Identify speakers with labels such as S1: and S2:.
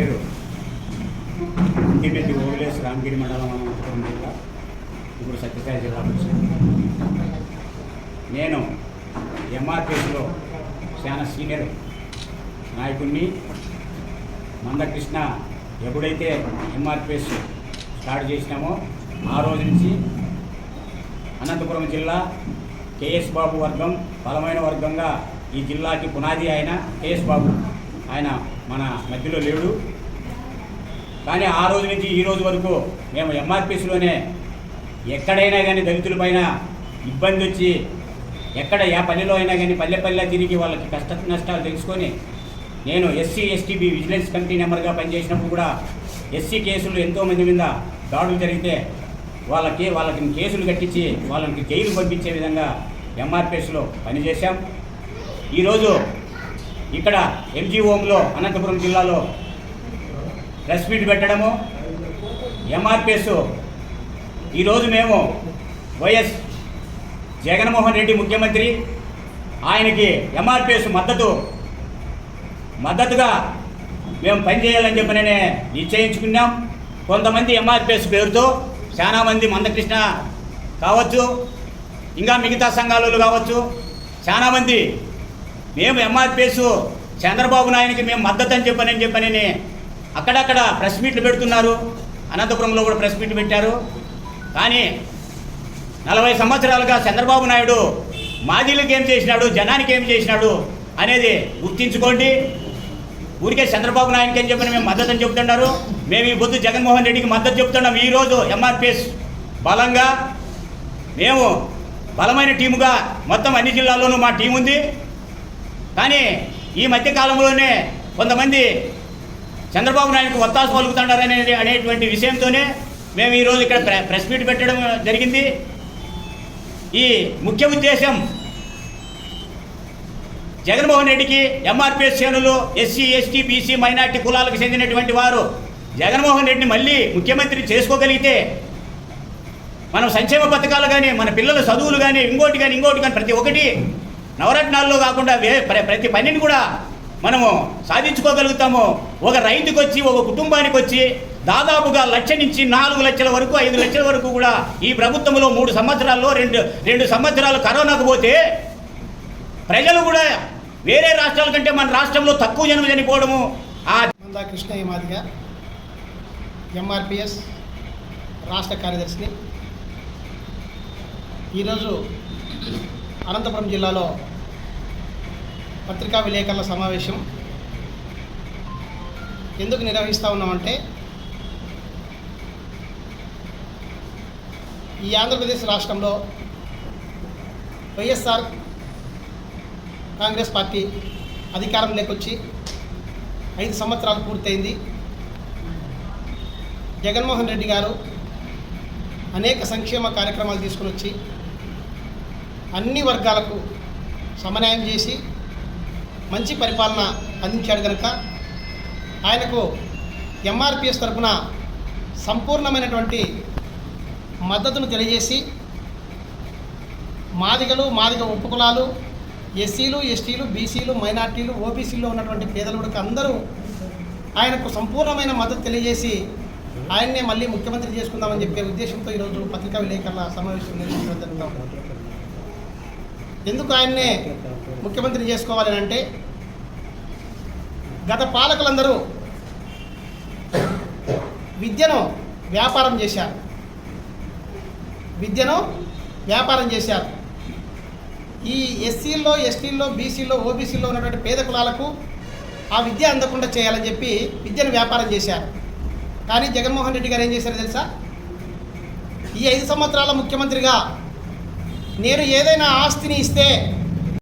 S1: పేరు ఇంటిపెద్ది ఓవిలేస్ రామగిరి మండలం అనంతపురం జిల్లా ఇప్పుడు సత్యసాయి జిల్లా నేను ఎంఆర్పిఎస్లో చాలా సీనియర్ నాయకుడిని మందకృష్ణ ఎప్పుడైతే ఎంఆర్పిఎస్ స్టార్ట్ చేసినామో ఆ రోజు నుంచి అనంతపురం జిల్లా కేఎస్ బాబు వర్గం బలమైన వర్గంగా ఈ జిల్లాకి పునాది ఆయన కేఎస్ బాబు. ఆయన మన మధ్యలో లేడు. కానీ ఆ రోజు నుంచి ఈ రోజు వరకు మేము ఎంఆర్పిఎస్లోనే ఎక్కడైనా కానీ దళితులపైన ఇబ్బంది వచ్చి ఎక్కడ ఏ పల్లెలో అయినా కానీ పల్లె పల్లె తిరిగి వాళ్ళకి కష్ట నష్టాలు తెలుసుకొని నేను ఎస్సీ ఎస్టీబీ విజిలెన్స్ కమిటీ నెంబర్గా పనిచేసినప్పుడు కూడా ఎస్సీ కేసులు ఎంతోమంది మీద దాడులు జరిగితే వాళ్ళకి వాళ్ళకి కేసులు కట్టించి వాళ్ళకి జైలు పంపించే విధంగా ఎంఆర్పిఎస్లో పనిచేశాం. ఈరోజు ఇక్కడ ఎంజీ హోమ్లో అనంతపురం జిల్లాలో ప్రెస్ మీట్ పెట్టడము ఎంఆర్పిఎస్ ఈరోజు మేము వైఎస్ జగన్మోహన్ రెడ్డి ముఖ్యమంత్రి ఆయనకి ఎంఆర్పిఎస్ మద్దతు మద్దతుగా మేము పనిచేయాలని చెప్పి నిశ్చయించుకున్నాం. కొంతమంది ఎంఆర్పిఎస్ పేరుతో చాలామంది మందకృష్ణ కావచ్చు ఇంకా మిగతా సంఘాలలో కావచ్చు చాలామంది మేము ఎంఆర్పిఎస్ చంద్రబాబు నాయునికి మేము మద్దతు అని చెప్పనని చెప్పనని అక్కడక్కడ ప్రెస్ మీట్లు పెడుతున్నారు. అనంతపురంలో కూడా ప్రెస్ మీట్లు పెట్టారు. కానీ నలభై సంవత్సరాలుగా చంద్రబాబు నాయుడు మాజీలకు ఏం చేసినాడు జనానికి ఏం చేసినాడు అనేది గుర్తించుకోండి. ఊరికే చంద్రబాబు నాయుడికి అని చెప్పని మేము మద్దతు అని చెప్తున్నారు మేము ఈ బొద్దు జగన్మోహన్ రెడ్డికి మద్దతు చెప్తున్నాం ఈరోజు ఎంఆర్పిఎస్ బలంగా మేము బలమైన టీముగా మొత్తం అన్ని జిల్లాల్లోనూ మా టీం ఉంది కానీ ఈ మధ్యకాలంలోనే కొంతమంది చంద్రబాబు నాయుడుకు వత్తాసు పలుకుతున్నారు అనేటువంటి విషయంతోనే మేము ఈరోజు ఇక్కడ ప్రెస్ మీట్ పెట్టడం జరిగింది. ఈ ముఖ్య ఉద్దేశం జగన్మోహన్ రెడ్డికి ఎంఆర్పిఎస్ శ్రేణులు ఎస్సీ ఎస్టీ బీసీ మైనార్టీ కులాలకు చెందినటువంటి వారు జగన్మోహన్ రెడ్డిని మళ్ళీ ముఖ్యమంత్రి చేసుకోగలిగితే మనం సంక్షేమ పథకాలు కానీ మన పిల్లల చదువులు కానీ ఇంకోటి కానీ ఇంకోటి కానీ ప్రతి ఒక్కటి నవరత్నాల్లో కాకుండా వే ప్రతి పనిని కూడా మనము సాధించుకోగలుగుతాము. ఒక రైతుకు వచ్చి ఒక కుటుంబానికి వచ్చి దాదాపుగా లక్ష నుంచి నాలుగు లక్షల వరకు ఐదు లక్షల వరకు కూడా ఈ ప్రభుత్వంలో మూడు సంవత్సరాల్లో రెండు రెండు సంవత్సరాలు కరోనాకు పోతే ప్రజలు కూడా వేరే రాష్ట్రాల కంటే మన రాష్ట్రంలో తక్కువ జనం చనిపోవడము ఆ
S2: కృష్ణయ్య మాదిగ ఎంఆర్పిఎస్ రాష్ట్ర కార్యదర్శిని. ఈరోజు అనంతపురం జిల్లాలో పత్రికా విలేకరుల సమావేశం ఎందుకు నిర్వహిస్తూ ఉన్నామంటే ఈ ఆంధ్రప్రదేశ్ రాష్ట్రంలో వైఎస్ఆర్ కాంగ్రెస్ పార్టీ అధికారం లేకొచ్చి ఐదు సంవత్సరాలు పూర్తయింది. జగన్మోహన్ రెడ్డి గారు అనేక సంక్షేమ కార్యక్రమాలు తీసుకుని వచ్చి అన్ని వర్గాలకు సమన్వయం చేసి మంచి పరిపాలన అందించాడు కనుక ఆయనకు ఎంఆర్పిఎస్ తరఫున సంపూర్ణమైనటువంటి మద్దతును తెలియజేసి మాదిగలు మాదిగ ఉపకులాలు ఎస్సీలు ఎస్టీలు బీసీలు మైనార్టీలు ఓబీసీలో ఉన్నటువంటి పేదలకు అందరూ ఆయనకు సంపూర్ణమైన మద్దతు తెలియజేసి ఆయన్నే మళ్ళీ ముఖ్యమంత్రి చేసుకుందామని చెప్పే ఉద్దేశంతో ఈరోజు పత్రికా విలేకరుల సమావేశం నిర్వహించడం జరుగుతూ ఎందుకు ఆయన్నే ముఖ్యమంత్రి చేసుకోవాలని అంటే గత పాలకులందరూ విద్యను వ్యాపారం చేశారు. విద్యను వ్యాపారం చేశారు. ఈ ఎస్సీల్లో ఎస్టీల్లో బీసీల్లో ఓబీసీల్లో ఉన్నటువంటి పేద కులాలకు ఆ విద్య అందకుండా చేయాలని చెప్పి విద్యను వ్యాపారం చేశారు. కానీ జగన్మోహన్ రెడ్డి గారు ఏం చేశారో తెలుసా? ఈ ఐదు సంవత్సరాల ముఖ్యమంత్రిగా నేను ఏదైనా ఆస్తిని ఇస్తే